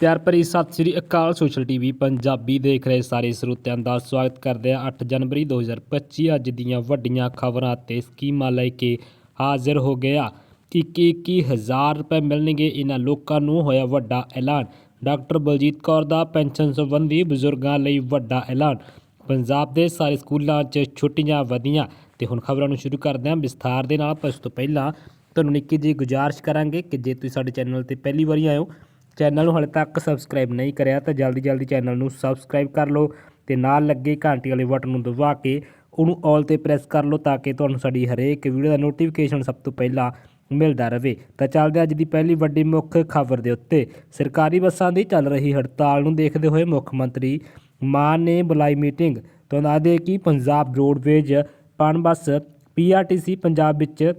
ਪਿਆਰ ਭਰੀ ਸਤਿ ਸ੍ਰੀ ਅਕਾਲ ਸੋਸ਼ਲ ਟੀਵੀ ਪੰਜਾਬੀ ਦੇਖ ਰਹੇ ਸਾਰੇ ਸਰੋਤਿਆਂ ਦਾ ਸਵਾਗਤ ਕਰਦੇ ਹਾਂ 8 ਜਨਵਰੀ 2025 ਅੱਜ ਦੀਆਂ ਵੱਡੀਆਂ ਖਬਰਾਂ ਤੇ ਸਕੀਮਾਂ ਲੈ ਕੇ ਹਾਜ਼ਰ ਹੋ ਗਿਆ ਕਿ ਕੀ ਕੀ ਹਜ਼ਾਰ ਰੁਪਏ ਮਿਲਣਗੇ ਇਹਨਾਂ ਲੋਕਾਂ ਨੂੰ ਹੋਇਆ ਵੱਡਾ ਐਲਾਨ। ਡਾਕਟਰ ਬਲਜੀਤ ਕੌਰ ਦਾ ਪੈਨਸ਼ਨ ਸੰਬੰਧੀ ਬਜ਼ੁਰਗਾਂ ਲਈ ਵੱਡਾ ਐਲਾਨ। ਪੰਜਾਬ ਦੇ ਸਾਰੇ ਸਕੂਲਾਂ 'ਚ ਛੁੱਟੀਆਂ ਵਧੀਆਂ ਤੇ ਹੁਣ ਖਬਰਾਂ ਨੂੰ ਸ਼ੁਰੂ ਕਰਦੇ ਹਾਂ ਵਿਸਥਾਰ ਦੇ ਨਾਲ। ਪਰ ਉਸ ਤੋਂ ਪਹਿਲਾਂ ਤੁਹਾਨੂੰ ਨਿੱਕੀ ਜਿਹੀ ਗੁਜ਼ਾਰਿਸ਼ ਕਰਾਂਗੇ ਕਿ ਜੇ ਤੁਸੀਂ ਸਾਡੇ ਚੈਨਲ ਤੇ ਪਹਿਲੀ ਵਾਰੀ ਆਏ ਹੋ ਚੈਨਲ ਨੂੰ ਹਾਲੇ ਤੱਕ ਸਬਸਕ੍ਰਾਈਬ ਨਹੀਂ ਕਰਿਆ ਤਾਂ ਜਲਦੀ ਜਲਦੀ ਚੈਨਲ ਨੂੰ ਸਬਸਕ੍ਰਾਈਬ ਕਰ ਲਓ ਤੇ ਨਾਲ ਲੱਗੇ ਘੰਟੀ ਵਾਲੇ ਬਟਨ ਨੂੰ ਦਬਾ ਕੇ ਉਹਨੂੰ ਆਲ ਤੇ ਪ੍ਰੈਸ ਕਰ ਲਓ ਤਾਂ ਕਿ ਤੁਹਾਨੂੰ ਸਾਡੀ ਹਰੇਕ ਵੀਡੀਓ ਦਾ ਨੋਟੀਫਿਕੇਸ਼ਨ ਸਭ ਤੋਂ ਪਹਿਲਾਂ ਮਿਲਦਾ ਰਹੇ। ਤਾਂ ਚੱਲਦੇ ਅੱਜ ਦੀ ਪਹਿਲੀ ਵੱਡੀ ਮੁੱਖ ਖਬਰ ਦੇ ਉੱਤੇ। ਸਰਕਾਰੀ ਬੱਸਾਂ ਦੀ ਚੱਲ ਰਹੀ ਹੜਤਾਲ ਨੂੰ ਦੇਖਦੇ ਹੋਏ ਮੁੱਖ ਮੰਤਰੀ ਮਾਨ ਨੇ ਬੁਲਾਈ ਮੀਟਿੰਗ। ਤੋਂ ਦੱਸਦੇ ਕਿ ਪੰਜਾਬ ਰੋਡਵੇਜ ਪਣ ਬੱਸ ਪੀਆਰਟੀਸੀ ਪੰਜਾਬ ਵਿੱਚ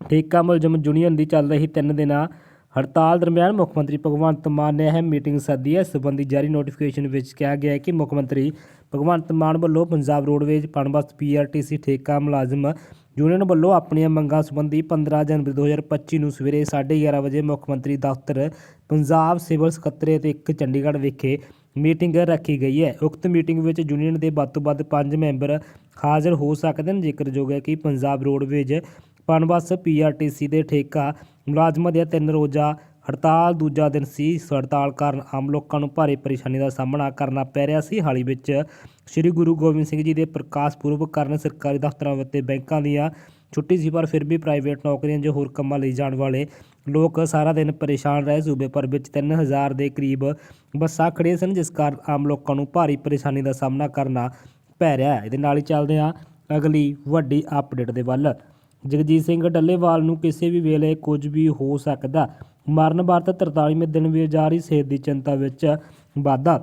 ਠੇਕਾ ਮੁਲਜ਼ਮ ਯੂਨੀਅਨ ਦੀ ਚੱਲ ਰਹੀ ਤਿੰਨ ਦਿਨਾਂ ਹੜਤਾਲ ਦਰਮਿਆਨ ਮੁੱਖ ਮੰਤਰੀ ਭਗਵੰਤ ਮਾਨ ਨੇ ਅਹਿਮ ਮੀਟਿੰਗ ਸੱਦੀ ਹੈ। ਇਸ ਸੰਬੰਧੀ ਜਾਰੀ ਨੋਟੀਫਿਕੇਸ਼ਨ ਵਿੱਚ ਕਿਹਾ ਗਿਆ ਹੈ ਕਿ ਮੁੱਖ ਮੰਤਰੀ ਭਗਵੰਤ ਮਾਨ ਵੱਲੋਂ ਪੰਜਾਬ ਰੋਡਵੇਜ਼ ਪਣਬਸ ਪੀਆਰਟੀਸੀ ਠੇਕਾ ਮੁਲਾਜ਼ਮ ਯੂਨੀਅਨ ਵੱਲੋਂ ਆਪਣੀਆਂ ਮੰਗਾਂ ਸੰਬੰਧੀ 15 ਜਨਵਰੀ 2025 ਨੂੰ ਸਵੇਰੇ 11:30 ਵਜੇ ਮੁੱਖ ਮੰਤਰੀ ਦਫ਼ਤਰ ਪੰਜਾਬ ਸਿਵਲ ਸਕੱਤਰੇਤ ਇੱਕ ਚੰਡੀਗੜ੍ਹ ਵਿਖੇ ਮੀਟਿੰਗ ਰੱਖੀ ਗਈ ਹੈ। ਉਕਤ ਮੀਟਿੰਗ ਵਿੱਚ ਯੂਨੀਅਨ ਦੇ ਵੱਧ ਤੋਂ ਵੱਧ 5 ਮੈਂਬਰ ਹਾਜ਼ਰ ਹੋ ਸਕਦੇ ਹਨ। ਜ਼ਿਕਰਯੋਗ ਹੈ ਕਿ ਪੰਜਾਬ ਰੋਡਵੇਜ਼ ਪਨਬਸ ਪੀਆਰਟੀਸੀ ਦੇ ਠੇਕਾ ਮੁਲਾਜ਼ਮਾਂ ਦੀਆਂ ਤਿੰਨ ਰੋਜ਼ਾ, ਹੜਤਾਲ, ਦੂਜਾ ਦਿਨ ਸੀ ਇਸ ਹੜਤਾਲ ਕਾਰਨ ਆਮ ਲੋਕਾਂ ਨੂੰ ਭਾਰੀ ਪਰੇਸ਼ਾਨੀ ਦਾ ਸਾਹਮਣਾ ਕਰਨਾ ਪੈ ਰਿਹਾ ਸੀ। ਹਾਲ ਹੀ ਵਿੱਚ ਸ੍ਰੀ ਗੁਰੂ ਗੋਬਿੰਦ ਸਿੰਘ ਜੀ ਦੇ ਪ੍ਰਕਾਸ਼ ਪੁਰਬ ਕਾਰਨ ਸਰਕਾਰੀ ਦਫ਼ਤਰਾਂ ਅਤੇ ਬੈਂਕਾਂ ਦੀਆਂ ਛੁੱਟੀ ਸੀ, ਪਰ ਫਿਰ ਵੀ ਪ੍ਰਾਈਵੇਟ ਨੌਕਰੀਆਂ ਜਾਂ ਹੋਰ ਕੰਮਾਂ ਲਈ ਜਾਣ ਵਾਲੇ ਲੋਕ ਸਾਰਾ ਦਿਨ ਪਰੇਸ਼ਾਨ ਰਹੇ ਸੂਬੇ ਭਰ ਵਿੱਚ 3000 ਦੇ ਕਰੀਬ ਬੱਸਾਂ ਖੜੀਆਂ ਸਨ, ਜਿਸ ਕਾਰਨ ਆਮ ਲੋਕਾਂ ਨੂੰ ਭਾਰੀ ਪਰੇਸ਼ਾਨੀ ਦਾ ਸਾਹਮਣਾ ਕਰਨਾ ਪੈ ਰਿਹਾ ਹੈ। ਇਹਦੇ ਨਾਲ ਹੀ ਚੱਲਦੇ ਹਾਂ ਅਗਲੀ ਵੱਡੀ ਅਪਡੇਟ ਦੇ ਵੱਲ। ਜਗਜੀਤ ਸਿੰਘ ਡੱਲੇਵਾਲ ਨੂੰ ਕਿਸੇ ਵੀ ਵੇਲੇ ਕੁਝ ਵੀ ਹੋ ਸਕਦਾ। ਮਰਨ ਵਰਤ 43ਵੇਂ ਦਿਨ ਵੀ ਜਾਰੀ ਸਿਹਤ ਦੀ ਚਿੰਤਾ ਵਿੱਚ ਵਾਧਾ।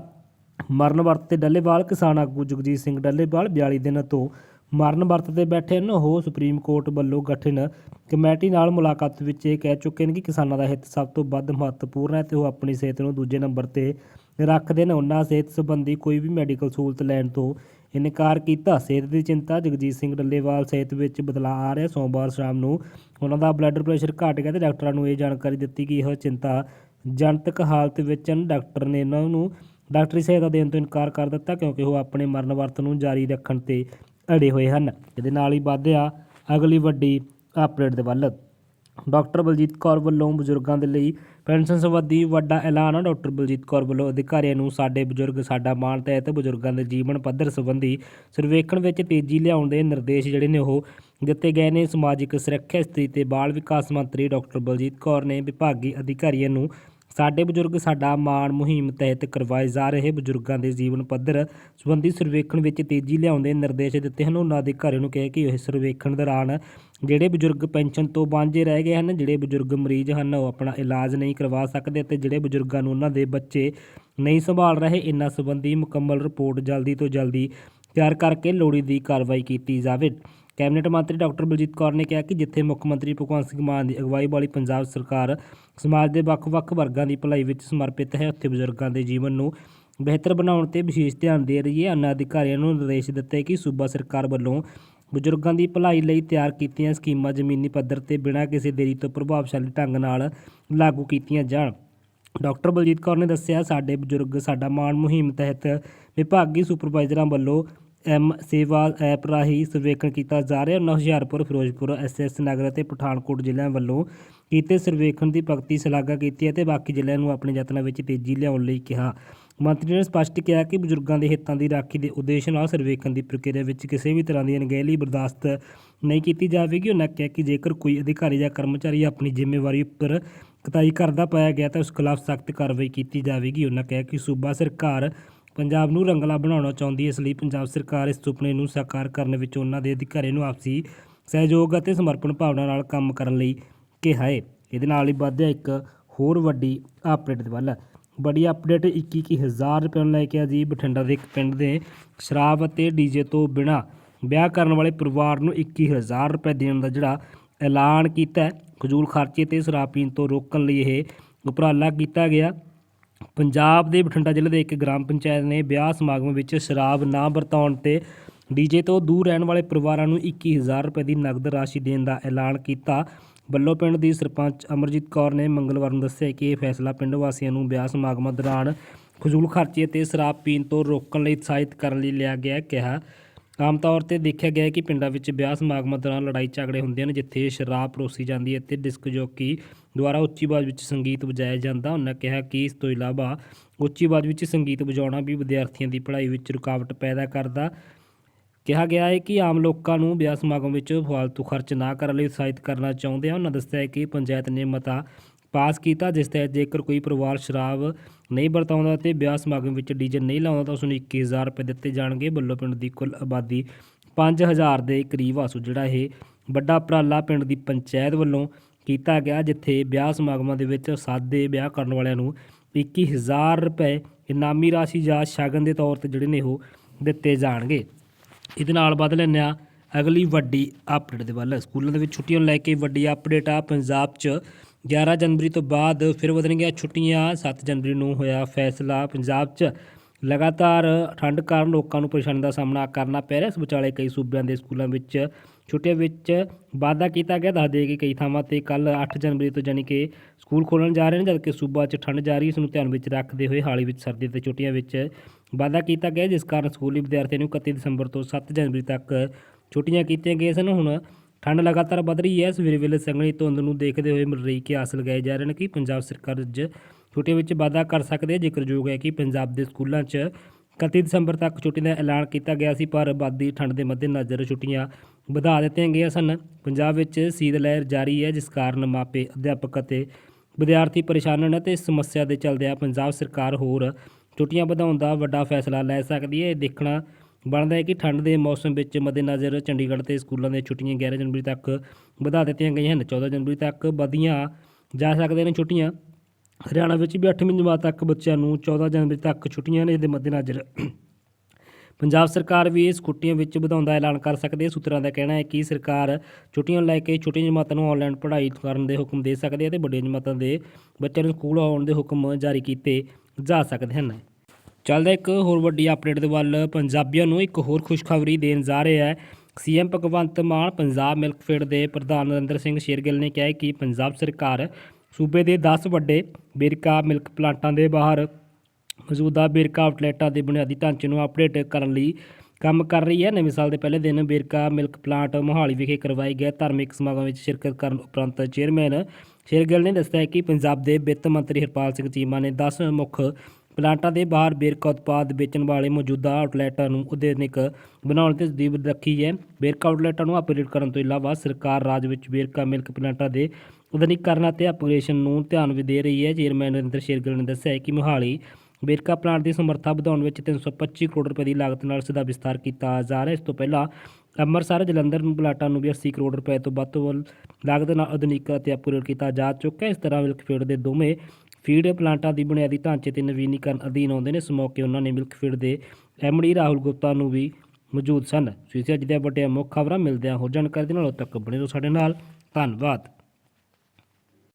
ਮਰਨ ਵਰਤ ਤੇ ਡੱਲੇਵਾਲ, ਕਿਸਾਨ ਆਗੂ ਜਗਜੀਤ ਸਿੰਘ ਡੱਲੇਵਾਲ 42 ਦਿਨਾਂ ਤੋਂ ਮਰਨ ਵਰਤ ਤੇ ਬੈਠੇ ਹਨ। ਉਹ ਸੁਪਰੀਮ ਕੋਰਟ ਵੱਲੋਂ ਗਠਨ ਕਮੇਟੀ ਨਾਲ ਮੁਲਾਕਾਤ ਵਿੱਚ ਇਹ ਕਹਿ ਚੁੱਕੇ ਨੇ ਕਿ ਕਿਸਾਨਾਂ ਦਾ ਹਿੱਤ ਸਭ ਤੋਂ ਵੱਧ ਮਹੱਤਵਪੂਰਨ ਹੈ ਤੇ ਉਹ ਆਪਣੀ ਸਿਹਤ ਨੂੰ ਦੂਜੇ ਨੰਬਰ ਤੇ ਰੱਖਦੇ ਨੇ ਉਹਨਾਂ ਸਿਹਤ ਸੰਬੰਧੀ ਕੋਈ ਵੀ ਮੈਡੀਕਲ ਸਹੂਲਤ ਲੈਣ ਤੋਂ ਇਨਕਾਰ ਕੀਤਾ। ਸਿਹਤ ਦੀ ਚਿੰਤਾ, ਜਗਜੀਤ ਸਿੰਘ ਡੱਲੇਵਾਲ ਸਿਹਤ ਵਿੱਚ ਬਦਲਾਅ ਆ ਰਿਹਾ। ਸੋਮਵਾਰ ਸ਼ਾਮ ਨੂੰ ਉਹਨਾਂ ਦਾ ਬਲੱਡ ਪ੍ਰੈਸ਼ਰ ਘਟ ਗਿਆ ਤੇ ਡਾਕਟਰਾਂ ਨੂੰ ਇਹ ਜਾਣਕਾਰੀ ਦਿੱਤੀ ਕਿ ਇਹ ਚਿੰਤਾ ਜਨਤਕ ਹਾਲਤ ਵਿੱਚ ਹਨ ਡਾਕਟਰ ਨੇ ਇਹਨਾਂ ਨੂੰ ਡਾਕਟਰੀ ਸਹਾਇਤਾ ਦੇਣ ਤੋਂ ਇਨਕਾਰ ਕਰ ਦਿੱਤਾ ਕਿਉਂਕਿ ਉਹ ਆਪਣੇ ਮਰਨ ਵਰਤ ਨੂੰ ਜਾਰੀ ਰੱਖਣ ਤੇ ਅੜੇ ਹੋਏ ਹਨ। ਇਹਦੇ ਨਾਲ ਹੀ ਵਧਿਆ ਅਗਲੀ ਵੱਡੀ ਅਪਡੇਟ ਦੇ ਵੱਲ। ਡਾਕਟਰ ਬਲਜੀਤ ਕੌਰ ਵੱਲੋਂ ਬਜ਼ੁਰਗਾਂ ਦੇ ਲਈ ਪੈਨਸ਼ਨ ਸੰਬੰਧੀ ਵੱਡਾ ਐਲਾਨ। ਹੈ ਡਾਕਟਰ ਬਲਜੀਤ ਕੌਰ ਵੱਲੋਂ ਅਧਿਕਾਰੀਆਂ ਨੂੰ ਸਾਡੇ ਬਜ਼ੁਰਗ, ਸਾਡਾ ਮਾਣ ਤਹਿਤ ਬਜ਼ੁਰਗਾਂ ਦੇ ਜੀਵਨ ਪੱਧਰ ਸੰਬੰਧੀ ਸਰਵੇਖਣ ਵਿੱਚ ਤੇਜ਼ੀ ਲਿਆਉਣ ਦੇ ਨਿਰਦੇਸ਼ ਜਿਹੜੇ ਨੇ ਉਹ ਦਿੱਤੇ ਗਏ ਨੇ। ਸਮਾਜਿਕ ਸੁਰੱਖਿਆ ਇਸਤਰੀ ਤੇ ਬਾਲ ਵਿਕਾਸ ਮੰਤਰੀ ਡਾਕਟਰ ਬਲਜੀਤ ਕੌਰ ਨੇ ਵਿਭਾਗੀ ਅਧਿਕਾਰੀਆਂ ਨੂੰ ਸਾਡੇ ਬਜ਼ੁਰਗ ਸਾਡਾ ਮਾਣ, ਮੁਹਿੰਮ ਤਹਿਤ ਕਰਵਾਏ ਜਾ ਰਹੇ ਬਜ਼ੁਰਗਾਂ ਦੇ ਜੀਵਨ ਪੱਧਰ ਸੰਬੰਧੀ ਸਰਵੇਖਣ ਵਿੱਚ ਤੇਜ਼ੀ ਲਿਆਉਣ ਦੇ ਨਿਰਦੇਸ਼ ਦਿੱਤੇ ਹਨ। ਉਹਨਾਂ ਅਧਿਕਾਰੀਆਂ ਨੂੰ ਕਿਹਾ ਕਿ ਇਹ ਸਰਵੇਖਣ ਦੌਰਾਨ ਜਿਹੜੇ ਬਜ਼ੁਰਗ ਪੈਨਸ਼ਨ ਤੋਂ ਵਾਂਝੇ ਰਹਿ ਗਏ ਹਨ, ਜਿਹੜੇ ਬਜ਼ੁਰਗ ਮਰੀਜ਼ ਹਨ, ਉਹ ਆਪਣਾ ਇਲਾਜ ਨਹੀਂ ਕਰਵਾ ਸਕਦੇ ਅਤੇ ਜਿਹੜੇ ਬਜ਼ੁਰਗਾਂ ਨੂੰ ਉਹਨਾਂ ਦੇ ਬੱਚੇ ਨਹੀਂ ਸੰਭਾਲ ਰਹੇ, ਇਹਨਾਂ ਸੰਬੰਧੀ ਮੁਕੰਮਲ ਰਿਪੋਰਟ ਜਲਦੀ ਤੋਂ ਜਲਦੀ ਤਿਆਰ ਕਰਕੇ ਲੋੜੀਂਦੀ ਕਾਰਵਾਈ ਕੀਤੀ ਜਾਵੇ। ਕੈਬਨਿਟ ਮੰਤਰੀ ਡਾਕਟਰ ਬਲਜੀਤ ਕੌਰ ਨੇ ਕਿਹਾ ਕਿ ਜਿੱਥੇ ਮੁੱਖ ਮੰਤਰੀ ਭਗਵੰਤ ਸਿੰਘ ਮਾਨ ਦੀ ਅਗਵਾਈ ਵਾਲੀ ਪੰਜਾਬ ਸਰਕਾਰ ਸਮਾਜ ਦੇ ਵੱਖ-ਵੱਖ ਵਰਗਾਂ ਦੀ ਭਲਾਈ ਵਿੱਚ ਸਮਰਪਿਤ ਹੈ, ਉੱਥੇ ਬਜ਼ੁਰਗਾਂ ਦੇ ਜੀਵਨ ਨੂੰ ਬਿਹਤਰ ਬਣਾਉਣ ਤੇ ਵਿਸ਼ੇਸ਼ ਧਿਆਨ ਦੇ ਰਹੀ ਹੈ। ਅਨਾ ਅਧਿਕਾਰੀਆਂ ਨੂੰ ਨਿਰਦੇਸ਼ ਦਿੱਤੇ ਕਿ ਸੂਬਾ ਸਰਕਾਰ ਵੱਲੋਂ ਬਜ਼ੁਰਗਾਂ ਦੀ ਭਲਾਈ ਲਈ ਤਿਆਰ ਕੀਤੀਆਂ ਸਕੀਮਾਂ ਜ਼ਮੀਨੀ ਪੱਧਰ ਤੇ ਬਿਨਾਂ ਕਿਸੇ ਦੇਰੀ ਤੋਂ ਪ੍ਰਭਾਵਸ਼ਾਲੀ ਢੰਗ ਨਾਲ ਲਾਗੂ ਕੀਤੀਆਂ ਜਾਣ। ਡਾਕਟਰ ਬਲਜੀਤ ਕੌਰ ਨੇ ਦੱਸਿਆ, ਸਾਡੇ ਬਜ਼ੁਰਗ, ਸਾਡਾ ਮਾਣ ਮੁਹਿੰਮ ਤਹਿਤ ਵਿਭਾਗੀ ਸੁਪਰਵਾਈਜ਼ਰਾਂ ਵੱਲੋਂ ਐਮ ਸੇਵਾ ਐਪ ਰਾਹੀਂ ਸਰਵੇਖਣ ਕੀਤਾ ਜਾ ਰਿਹਾ। ਉਹਨਾਂ ਹੁਸ਼ਿਆਰਪੁਰ ਫਿਰੋਜ਼ਪੁਰ ਐਸਐਸ ਨਗਰ ਅਤੇ ਪਠਾਨਕੋਟ ਜ਼ਿਲ੍ਹਿਆਂ ਵੱਲੋਂ ਕੀਤੇ ਸਰਵੇਖਣ ਦੀ ਭਗਤੀ ਸ਼ਲਾਘਾ ਕੀਤੀ ਹੈ ਤੇ ਬਾਕੀ ਜ਼ਿਲ੍ਹਿਆਂ ਨੂੰ ਆਪਣੇ ਯਤਨਾਂ ਵਿੱਚ ਤੇਜ਼ੀ ਲਿਆਉਣ ਲਈ ਕਿਹਾ। ਮੰਤਰੀ ਨੇ ਸਪਸ਼ਟ ਕਿਹਾ ਕਿ ਬਜ਼ੁਰਗਾਂ ਦੇ ਹਿੱਤਾਂ ਦੀ ਰਾਖੀ ਦੇ ਉਦੇਸ਼ ਨਾਲ ਸਰਵੇਖਣ ਦੀ ਪ੍ਰਕਿਰਿਆ ਵਿੱਚ ਕਿਸੇ ਵੀ ਤਰ੍ਹਾਂ ਦੀ ਅਣਗਹਿਲੀ ਬਰਦਾਸ਼ਤ ਨਹੀਂ ਕੀਤੀ ਜਾਵੇਗੀ। ਉਹਨਾਂ ਕਿਹਾ ਕਿ ਜੇਕਰ ਕੋਈ ਅਧਿਕਾਰੀ ਜਾਂ ਕਰਮਚਾਰੀ ਆਪਣੀ ਜ਼ਿੰਮੇਵਾਰੀ ਉੱਪਰ ਕਤਾਈ ਕਰਦਾ ਪਾਇਆ ਗਿਆ ਤਾਂ ਉਸ ਖਿਲਾਫ ਸਖਤ ਕਾਰਵਾਈ ਕੀਤੀ ਜਾਵੇਗੀ। ਉਹਨਾਂ ਕਿਹਾ ਕਿ ਸੂਬਾ ਸਰਕਾਰ ਪੰਜਾਬ ਨੂੰ ਰੰਗਲਾ ਬਣਾਉਣਾ ਚਾਹੁੰਦੀ ਹੈ, ਇਸ ਲਈ ਪੰਜਾਬ ਸਰਕਾਰ ਇਸ ਸੁਪਨੇ ਨੂੰ ਸਾਕਾਰ ਕਰਨ ਵਿੱਚ ਉਹਨਾਂ ਦੇ ਅਧਿਕਾਰੀਆਂ ਨੂੰ ਆਪਸੀ ਸਹਿਯੋਗ ਅਤੇ ਸਮਰਪਣ ਭਾਵਨਾ ਨਾਲ ਕੰਮ ਕਰਨ ਲਈ ਕਿਹਾ ਹੈ। ਇਹਦੇ ਨਾਲ ਹੀ ਵਧਿਆ ਇੱਕ ਹੋਰ ਵੱਡੀ ਅਪਡੇਟ ਦੇ ਵੱਲ। ਬੜੀ ਅਪਡੇਟ 21000 ਰੁਪਏ ਨੂੰ ਲੈ ਕੇ ਆ ਜੀ ਬਠਿੰਡਾ ਦੇ ਇੱਕ ਪਿੰਡ ਦੇ ਸ਼ਰਾਬ ਅਤੇ ਡੀਜੇ ਤੋਂ ਬਿਨਾ ਵਿਆਹ ਕਰਨ ਵਾਲੇ ਪਰਿਵਾਰ ਨੂੰ 21000 ਰੁਪਏ ਦੇਣ ਦਾ ਜਿਹੜਾ ਐਲਾਨ ਕੀਤਾ ਹੈ। ਫਜ਼ੂਲ ਖਰਚੇ ਤੇ ਸ਼ਰਾਬ ਪੀਣ ਤੋਂ ਰੋਕਣ ਲਈ ਇਹ ਉਪਰਾਲਾ ਕੀਤਾ ਗਿਆ। ਪੰਜਾਬ ਦੇ ਬਠਿੰਡਾ ਜ਼ਿਲ੍ਹੇ ਦੇ ਇੱਕ ਗ੍ਰਾਮ ਪੰਚਾਇਤ ਨੇ ਵਿਆਹ ਸਮਾਗਮ ਵਿੱਚ ਸ਼ਰਾਬ ਨਾ ਵਰਤਾਉਣ ਤੇ ਡੀਜੇ ਤੋਂ ਦੂਰ ਰਹਿਣ ਵਾਲੇ ਪਰਿਵਾਰਾਂ ਨੂੰ 21000 ਰੁਪਏ ਦੀ ਨਕਦ ਰਾਸ਼ੀ ਦੇਣ ਦਾ ਐਲਾਨ ਕੀਤਾ। ਵੱਲੋਂ ਪਿੰਡ ਦੀ ਸਰਪੰਚ ਅਮਰਜੀਤ ਕੌਰ ਨੇ ਮੰਗਲਵਾਰ ਨੂੰ ਦੱਸਿਆ ਕਿ ਇਹ ਫੈਸਲਾ ਪਿੰਡ ਵਾਸੀਆਂ ਨੂੰ ਵਿਆਹ ਸਮਾਗਮਾਂ ਦੌਰਾਨ ਫਜ਼ੂਲ ਖਰਚੇ ਅਤੇ ਸ਼ਰਾਬ ਪੀਣ ਤੋਂ ਰੋਕਣ ਲਈ ਉਤਸ਼ਾਹਿਤ ਕਰਨ ਲਈ ਲਿਆ ਗਿਆ ਕਿਹਾ। ਆਮ ਤੌਰ ਤੇ ਦੇਖਿਆ ਗਿਆ ਹੈ ਕਿ ਪਿੰਡਾਂ ਵਿੱਚ ਵਿਆਹ ਸਮਾਗਮਾਂ ਦੌਰਾਨ ਲੜਾਈ ਝਗੜੇ ਹੁੰਦੇ ਹਨ, ਜਿੱਥੇ ਸ਼ਰਾਬ ਪਰੋਸੀ ਜਾਂਦੀ ਹੈ ਤੇ ਡਿਸਕ ਜੋਕੀ ਦੁਆਰਾ ਉੱਚੀ ਆਵਾਜ਼ ਵਿੱਚ ਸੰਗੀਤ ਵਜਾਇਆ ਜਾਂਦਾ। ਉਹਨਾਂ ਕਿਹਾ ਕਿ ਇਸ ਤੋਂ ਇਲਾਵਾ ਉੱਚੀ ਆਵਾਜ਼ ਵਿੱਚ ਸੰਗੀਤ ਵਜਾਉਣਾ ਵੀ ਵਿਦਿਆਰਥੀਆਂ ਦੀ ਪੜ੍ਹਾਈ ਵਿੱਚ ਰੁਕਾਵਟ ਪੈਦਾ ਕਰਦਾ। ਕਿਹਾ ਗਿਆ ਹੈ ਕਿ ਆਮ ਲੋਕਾਂ ਨੂੰ ਵਿਆਹ ਸਮਾਗਮ ਵਿੱਚ ਫਾਲਤੂ ਖਰਚ ਨਾ ਕਰਨ ਲਈ ਉਤਸ਼ਾਹਿਤ ਕਰਨਾ ਚਾਹੁੰਦੇ ਹਨ। ਉਹਨਾਂ ਦੱਸਿਆ ਹੈ ਕਿ ਪੰਚਾਇਤ ਨੇ ਮਤਾ ਪਾਸ ਕੀਤਾ, ਜਿਸ ਤਹਿਤ ਜੇਕਰ ਕੋਈ ਪਰਿਵਾਰ ਸ਼ਰਾਬ ਨਹੀਂ ਵਰਤਾਉਂਦਾ ਤੇ ਵਿਆਹ ਸਮਾਗਮ ਵਿੱਚ ਡੀਜੇ ਨਹੀਂ ਲਾਉਂਦਾ, ਤਾਂ ਉਸ ਨੂੰ 21000 ਰੁਪਏ ਦਿੱਤੇ ਜਾਣਗੇ। ਬੱਲੋ ਪਿੰਡ ਦੀ ਕੁੱਲ ਆਬਾਦੀ 5000 ਦੇ ਕਰੀਬ ਆਸੂ ਜਿਹੜਾ ਇਹ ਵੱਡਾ ਉਪਰਾਲਾ ਪਿੰਡ ਦੀ ਪੰਚਾਇਤ ਵੱਲੋਂ ਕੀਤਾ ਗਿਆ, ਜਿੱਥੇ ਵਿਆਹ ਸਮਾਗਮਾਂ ਦੇ ਵਿੱਚ ਸਾਦੇ ਵਿਆਹ ਕਰਨ ਵਾਲਿਆਂ ਨੂੰ 21000 ਰੁਪਏ ਇਨਾਮੀ ਰਾਸ਼ੀ ਜਾਂ ਸ਼ਗਨ ਦੇ ਤੌਰ ਤੇ ਜਿਹੜੇ ਨੇ ਉਹ ਦਿੱਤੇ ਜਾਣਗੇ। ਇਹਦੇ ਨਾਲ ਵੱਧ ਲੈਂਦੇ ਹਾਂ ਅਗਲੀ ਵੱਡੀ ਅਪਡੇਟ ਦੇ ਵੱਲ। ਸਕੂਲਾਂ ਦੇ ਵਿੱਚ ਛੁੱਟੀਆਂ ਨੂੰ ਲੈ ਕੇ ਵੱਡੀ ਅਪਡੇਟ ਆ। ਪੰਜਾਬ 'ਚ 11 ਜਨਵਰੀ ਤੋਂ ਬਾਅਦ ਫਿਰ ਵਧਣਗੀਆਂ ਛੁੱਟੀਆਂ। 7 ਜਨਵਰੀ ਨੂੰ ਹੋਇਆ ਫੈਸਲਾ ਪੰਜਾਬ 'ਚ। ਲਗਾਤਾਰ ਠੰਡ ਕਾਰਨ ਲੋਕਾਂ ਨੂੰ ਪਰੇਸ਼ਾਨੀ ਦਾ ਸਾਹਮਣਾ ਕਰਨਾ ਪੈ ਰਿਹਾ। ਇਸ ਵਿਚਾਲੇ ਕਈ ਸੂਬਿਆਂ ਦੇ ਸਕੂਲਾਂ ਵਿੱਚ ਛੁੱਟੀਆਂ ਵਿੱਚ ਵਾਧਾ ਕੀਤਾ ਗਿਆ। ਦੱਸ ਦਈਏ ਕਿ ਕਈ ਥਾਵਾਂ ਤੇ ਕੱਲ 8 ਜਨਵਰੀ ਤੋਂ ਜਾਣੀ ਕਿ ਸਕੂਲ ਖੋਲ੍ਹਣ ਜਾ ਰਹੇ ਨੇ, ਜਦਕਿ ਸੂਬਾ 'ਚ ਠੰਡ ਜਾਰੀ ਇਸ ਨੂੰ ਧਿਆਨ ਵਿੱਚ ਰੱਖਦੇ ਹੋਏ ਹਾਲ ਹੀ ਵਿੱਚ ਸਰਦੀ ਤੇ ਛੁੱਟੀਆਂ ਵਿੱਚ ਵਾਧਾ ਕੀਤਾ ਗਿਆ, ਜਿਸ ਕਾਰਨ ਸਕੂਲੀ ਵਿਦਿਆਰਥੀਆਂ ਨੂੰ 31 ਦਸੰਬਰ ਤੋਂ 7 ਜਨਵਰੀ ਤੱਕ ਛੁੱਟੀਆਂ ਕੀਤੀਆਂ ਗਈਆਂ ਸਨ। ਹੁਣ ਠੰਡ ਲਗਾਤਾਰ ਵਧ ਰਹੀ ਹੈ। ਸਵੇਰੇ ਵੇਲੇ ਸੰਘਣੀ ਧੁੰਦ ਨੂੰ ਦੇਖਦੇ ਹੋਏ ਮਿਲ ਰਹੀ ਕਿ ਆਸ ਲਗਾਏ ਜਾ ਰਹੇ ਨੇ ਕਿ ਪੰਜਾਬ ਸਰਕਾਰ ਅੱਜ ਛੁੱਟੀਆਂ ਵਿੱਚ ਵਾਧਾ ਕਰ ਸਕਦੇ ਜ਼ਿਕਰਯੋਗ ਹੈ ਕਿ ਪੰਜਾਬ ਦੇ ਸਕੂਲਾਂ 'ਚ 31 ਦਸੰਬਰ ਤੱਕ ਛੁੱਟੀ ਦਾ ਐਲਾਨ ਕੀਤਾ ਗਿਆ ਸੀ, ਪਰ ਵੱਧਦੀ ਠੰਡ ਦੇ ਮੱਦੇਨਜ਼ਰ ਛੁੱਟੀਆਂ ਵਧਾ ਦਿੱਤੀਆਂ ਗਈਆਂ ਸਨ। ਪੰਜਾਬ ਵਿੱਚ ਸੀਤ ਲਹਿਰ ਜਾਰੀ ਹੈ, ਜਿਸ ਕਾਰਨ ਮਾਪੇ, ਅਧਿਆਪਕ ਅਤੇ ਵਿਦਿਆਰਥੀ ਪਰੇਸ਼ਾਨ ਹਨ ਤੇ ਇਸ ਸਮੱਸਿਆ ਦੇ ਚਲਦਿਆਂ ਪੰਜਾਬ ਸਰਕਾਰ ਹੋਰ ਛੁੱਟੀਆਂ ਵਧਾਉਣ ਦਾ ਵੱਡਾ ਫੈਸਲਾ ਲੈ ਸਕਦੀ ਹੈ। ਇਹ ਦੇਖਣਾ ਬਣਦਾ ਹੈ ਕਿ ਠੰਡ ਦੇ ਮੌਸਮ ਵਿੱਚ ਮੱਦੇਨਜ਼ਰ ਚੰਡੀਗੜ੍ਹ ਤੇ ਸਕੂਲਾਂ ਦੀਆਂ ਛੁੱਟੀਆਂ 11 ਜਨਵਰੀ ਤੱਕ ਵਧਾ ਦਿੱਤੀਆਂ ਗਈਆਂ ਹਨ। 14 ਜਨਵਰੀ ਤੱਕ ਵਧੀਆਂ ਜਾ ਸਕਦੇ ਨੇ ਛੁੱਟੀਆਂ। ਹਰਿਆਣਾ ਵਿੱਚ ਵੀ 8ਵੀਂ ਜਮਾਤ ਤੱਕ ਬੱਚਿਆਂ ਨੂੰ 14 ਜਨਵਰੀ ਤੱਕ ਛੁੱਟੀਆਂ ਨੇ ਦੇ ਮੱਦੇਨਜ਼ਰ ਪੰਜਾਬ ਸਰਕਾਰ ਵੀ ਇਸ ਛੁੱਟੀਆਂ ਵਿੱਚ ਵਧਾਉਣ ਦਾ ਐਲਾਨ ਕਰ ਸਕਦੀ ਹੈ। ਸੂਤਰਾਂ ਦਾ ਕਹਿਣਾ ਹੈ ਕਿ ਸਰਕਾਰ ਛੁੱਟੀਆਂ ਨੂੰ ਲੈ ਕੇ ਛੋਟੀਆਂ ਜਮਾਤਾਂ ਨੂੰ ਆਨਲਾਈਨ ਪੜ੍ਹਾਈ ਕਰਨ ਦੇ ਹੁਕਮ ਦੇ ਸਕਦੀ ਹੈ ਤੇ ਵੱਡੀਆਂ ਜਮਾਤਾਂ ਦੇ ਬੱਚਿਆਂ ਨੂੰ ਸਕੂਲ ਆਉਣ ਦੇ ਹੁਕਮ ਜਾਰੀ ਕੀਤੇ ਜਾ ਸਕਦੇ ਹਨ। ਚੱਲਦਾ ਇੱਕ ਹੋਰ ਵੱਡੀ ਅਪਡੇਟ ਦੇ ਵੱਲ ਪੰਜਾਬੀਆਂ ਨੂੰ ਇੱਕ ਹੋਰ ਖੁਸ਼ਖਬਰੀ ਦੇਣ ਜਾ ਰਿਹਾ ਹੈ। ਸੀਐਮ ਭਗਵੰਤ ਮਾਨ ਪੰਜਾਬ ਮਿਲਕਫੇਡ ਦੇ ਪ੍ਰਧਾਨ ਨਰਿੰਦਰ ਸਿੰਘ ਸ਼ੇਰਗਿੱਲ ਨੇ ਕਿਹਾ ਕਿ ਪੰਜਾਬ ਸਰਕਾਰ ਸੂਬੇ ਦੇ 10 ਵੱਡੇ ਬੇਰਕਾ ਮਿਲਕ ਪਲਾਂਟਾਂ ਦੇ ਬਾਹਰ ਮੌਜੂਦਾ ਬੇਰਕਾ ਆਊਟਲੈਟਾਂ ਦੇ ਬੁਨਿਆਦੀ ਢਾਂਚੇ ਨੂੰ ਅਪਡੇਟ ਕਰਨ ਲਈ ਕੰਮ ਕਰ ਰਹੀ ਹੈ। ਨਵੇਂ ਸਾਲ ਦੇ ਪਹਿਲੇ ਦਿਨ ਬੇਰਕਾ ਮਿਲਕ ਪਲਾਂਟ ਮੋਹਾਲੀ ਵਿਖੇ ਕਰਵਾਏ ਗਏ ਧਾਰਮਿਕ ਸਮਾਗਮ ਵਿੱਚ ਸ਼ਿਰਕਤ ਕਰਨ ਉਪਰੰਤ ਚੇਅਰਮੈਨ ਸ਼ੇਰਗਿੱਲ ਨੇ ਦੱਸਿਆ ਕਿ ਪੰਜਾਬ ਦੇ ਵਿੱਤ ਮੰਤਰੀ ਹਰਪਾਲ ਸਿੰਘ ਚੀਮਾ ਨੇ 10 ਮੁੱਖ ਪਲਾਂਟਾਂ ਦੇ ਬਾਹਰ ਵੇਰਕਾ ਉਤਪਾਦ ਵੇਚਣ ਵਾਲੇ ਮੌਜੂਦਾ ਆਊਟਲੈਟਾਂ ਨੂੰ ਉਦਯੋਗਿਕ ਬਣਾਉਣ ਤੇ ਤਜਦੀਦ ਰੱਖੀ ਹੈ। ਵੇਰਕਾ ਆਊਟਲੈਟਾਂ ਨੂੰ ਅਪਗ੍ਰੇਡ ਕਰਨ ਤੋਂ ਇਲਾਵਾ ਸਰਕਾਰ ਰਾਜ ਵਿੱਚ ਵੇਰਕਾ ਮਿਲਕ ਪਲਾਂਟਾਂ ਦੇ ਉਦਯੋਗੀਕਰਨ ਅਤੇ ਆਪਰੇਸ਼ਨ ਨੂੰ ਧਿਆਨ ਵੀ ਦੇ ਰਹੀ ਹੈ। ਚੇਅਰਮੈਨ ਨਰਿੰਦਰ ਸ਼ੇਰਗਿੱਲ ਨੇ ਦੱਸਿਆ ਹੈ ਕਿ ਮੋਹਾਲੀ ਵੇਰਕਾ ਪਲਾਂਟ ਦੀ ਸਮਰੱਥਾ ਵਧਾਉਣ ਵਿੱਚ 325 ਕਰੋੜ ਰੁਪਏ ਦੀ ਲਾਗਤ ਨਾਲ ਇਸ ਦਾ ਵਿਸਥਾਰ ਕੀਤਾ ਜਾ ਰਿਹਾ ਇਸ ਤੋਂ ਪਹਿਲਾਂ ਅੰਮ੍ਰਿਤਸਰ, ਜਲੰਧਰ ਨੂੰ ਪਲਾਂਟਾਂ ਨੂੰ ਵੀ 80 ਕਰੋੜ ਰੁਪਏ ਤੋਂ ਵੱਧ ਤੋਂ ਲਾਗਤ ਨਾਲ ਆਧੁਨਿਕ ਅਤੇ ਅਪਗ੍ਰੇਡ ਕੀਤਾ ਜਾ ਚੁੱਕਾ ਹੈ। ਇਸ ਤਰ੍ਹਾਂ ਮਿਲਕਫੀਡ ਦੇ ਦੋਵੇਂ ਫੀਡ ਪਲਾਂਟਾਂ ਦੀ ਬੁਨਿਆਦੀ ਢਾਂਚੇ ਤੇ ਨਵੀਨੀਕਰਨ ਅਧੀਨ ਆਉਂਦੇ ਨੇ, ਇਸ ਮੌਕੇ ਉਹਨਾਂ ਨੇ ਮਿਲਕਫੀਡ ਦੇ ਐਮਡੀ ਰਾਹੁਲ ਗੁਪਤਾ ਨੂੰ ਵੀ ਮੌਜੂਦ ਸਨ। ਸੋ ਇਸ ਅੱਜ ਦੀਆਂ ਵੱਡੀਆਂ ਮੁੱਖ ਖਬਰਾਂ ਮਿਲਦੇ ਹਾਂ ਹੋਰ ਜਾਣਕਾਰੀ ਦੇ ਨਾਲ ਉਦੋਂ ਤੱਕ ਬਣੇ ਰਹੋ ਸਾਡੇ ਨਾਲ। ਧੰਨਵਾਦ।